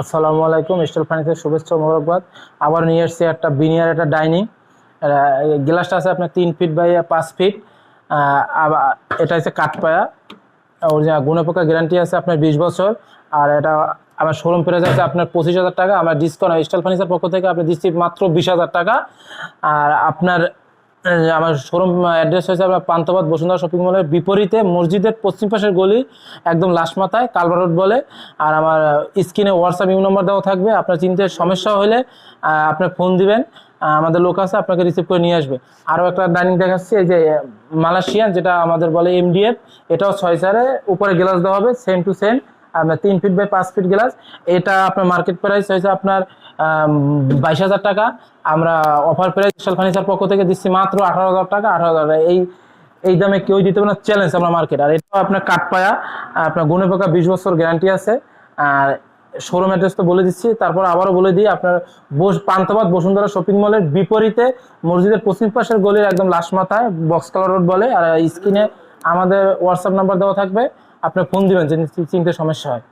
আসসালামু আলাইকুম style furniture শুভেচ্ছা মোবারকবাদ। আবার নিয়ে এসেছি একটা বিনিয়ার, একটা ডাইনিং। গ্লাসটা আছে আপনার তিন ফিট বাই পাঁচ ফিট। আবার এটা হচ্ছে কাঠপায়া। ওর যে গুণপোকা গ্যারান্টি আছে আপনার বিশ বছর। আর এটা আমার শোরুম প্রাইস আছে আপনার পঁচিশ হাজার টাকা। আমার ডিসকাউন্ট স্টাইল ফার্নিচার পক্ষ থেকে আপনি দিচ্ছি মাত্র বিশ হাজার টাকা। আর আপনার আমার শোরুম অ্যাড্রেস হয়েছে আপনার পান্থপথ বসুন্ধরা শপিং মলের বিপরীতে মসজিদের পশ্চিম পাশের গলি একদম লাস্ট মাথায় কালবা রোড বলে। আর আমার স্ক্রিনে হোয়াটসঅ্যাপ ইউ নম্বর দেওয়া থাকবে আপনার চিনতে সমস্যা হলে আহ, আপনি ফোন দিবেন আমাদের লোক আছে আপনাকে রিসিভ করে নিয়ে আসবে। আরও একটা ডাইনিং দেখাচ্ছি এই যে মালয়েশিয়ান যেটা আমাদের বলে এমডিএফ এটাও ছয় চারে উপরে গ্লাস দেওয়া হবে সেম টু সেম আপনার তিন ফিট বাই পাঁচ ফিট গ্লাস এটা আপনার মার্কেট প্রাইস হয়েছে আপনার বাইশ হাজার টাকা। আমরা অফার প্রাইস ফার্নিচার পক্ষ থেকে দিচ্ছি মাত্র আঠারো হাজার টাকা, আঠারো হাজার। এই এই দামে কেউ দিতে পারে না চ্যালেঞ্জ আমরা মার্কেট আর এটাও আপনার কাঠ পায়া আপনার গুণে পোকা বিশ বছর গ্যারান্টি আছে। আর শোরুম অ্যাড্রেস তো বলে দিচ্ছি, তারপর আবারও বলে দিই, আপনার বস পান্থবাদ বসুন্ধরা শপিং মলের বিপরীতে মসজিদের পশ্চিম পাশের গলির একদম লাস্ট মাথায় বক্স কালার রোড বলে, আর স্ক্রিনে আমাদের হোয়াটসঅ্যাপ নাম্বার দেওয়া থাকবে। আপনি ফোন দিবেন যদি চিনতে সমস্যা হয়।